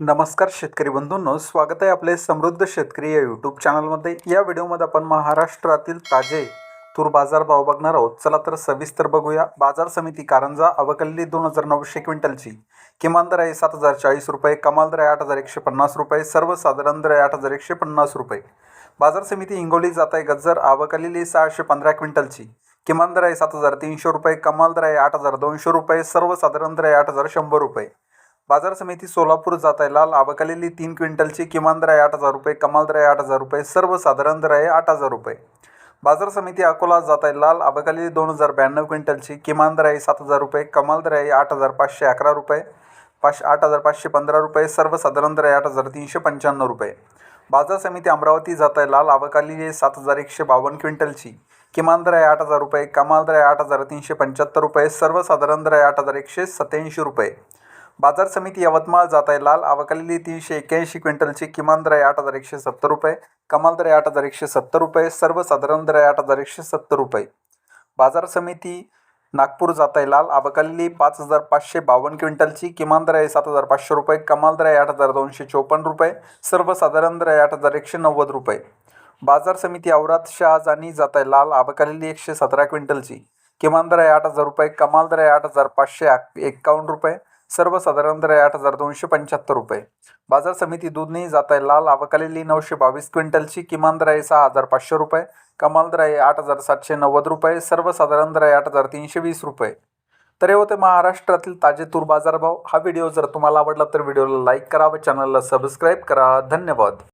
नमस्कार शेतकरी बंधूंनो स्वागत आहे आपले समृद्ध शेतकरी या यूट्यूब चॅनलमध्ये या व्हिडिओमध्ये आपण महाराष्ट्रातील ताजे तूर बाजार भाव बघणार आहोत. चला तर सविस्तर बघूया. बाजार समिती कारंजा अवकल्ली दोन हजार नऊशे क्विंटलची. किमान दर आहे सात हजार चाळीस रुपये कमाल दर आहे आठ हजार एकशे पन्नास रुपये सर्वसाधारण दर आहे आठ हजार एकशे पन्नास रुपये. बाजार समिती हिंगोली जात आहे गजर आवकलेली सहाशे पंधरा क्विंटलची. किमान दर आहे सात हजार तीनशे रुपये कमाल दर आहे आठ हजार दोनशे रुपये सर्वसाधारण दर आहे आठ हजार शंभर रुपये. बाजार समिती सोलापूर जात आहे. लाल आवकलेली तीन क्विंटलची किमान दर आहे आठ हजार रुपये कमाल दर आहे आठ हजार रुपये सर्वसाधारण दर आहे आठ हजार रुपये. बाजार समिती अकोला जात आहे. लाल आवकलेली दोन हजार ब्याण्णव क्विंटलची किमान दर आहे सात हजार रुपये कमाल दर आहे आठ हजार पाचशे अकरा रुपये पाचशे आठ हजार पाचशे पंधरा रुपये सर्वसाधारण दर आहे आठ हजार तीनशे पंच्याण्णव रुपये. बाजार समिती अमरावती जात आहे. लाल आवकाली सात हजार एकशे बावन्न क्विंटलची किमान दर आहे आठ हजार रुपये कमाल दर आहे आठ हजार तीनशे पंच्याहत्तर रुपये सर्वसाधारण दर आहे आठ हजार एकशे सत्याऐंशी रुपये. बाजार समिती यवतमाळ जात आहे. लाल आवकलेली तीनशे एक्याऐंशी क्विंटलची किमान दर आहे आठ हजार एकशे सत्तर रुपये कमाल दर आहे आठ हजार एकशे सत्तर रुपये सर्वसाधारण दर आहे आठ हजार एकशे सत्तर रुपये. बाजार समिती नागपूर जात आहे. लाल आवकलेली पाच हजार पाचशे बावन्न क्विंटलची किमान दर आहे सात हजार पाचशे रुपये कमाल दर आहे आठ हजार दोनशे चोपन्न रुपये सर्वसाधारण दर आहे आठ हजार एकशे नव्वद रुपये. बाजार समिती औरात शहाजानी जात आहे. लाल आवकलेली एकशे सतरा क्विंटलची किमान दर आहे आठ हजार रुपये कमाल दर आहे आठ हजार पाचशे एक्कावन्न रुपये सर्वसाधारणतः आठ हजार दोनशे पंच्याहत्तर रुपये. बाजार समिती दूधनी जात आहे लाल आवकालेली नऊशे बावीस क्विंटलची किमान दर आहे सहा हजार पाचशे रुपये कमाल दर आहे आठ हजार सातशे नव्वद रुपये सर्वसाधारण दर आहे आठ हजार तीनशे वीस रुपये. तर हे होते महाराष्ट्रातील ताजे तूर बाजारभाव. हा व्हिडिओ जर तुम्हाला आवडला तर व्हिडिओला लाईक करा व चॅनलला सबस्क्राईब करा. धन्यवाद.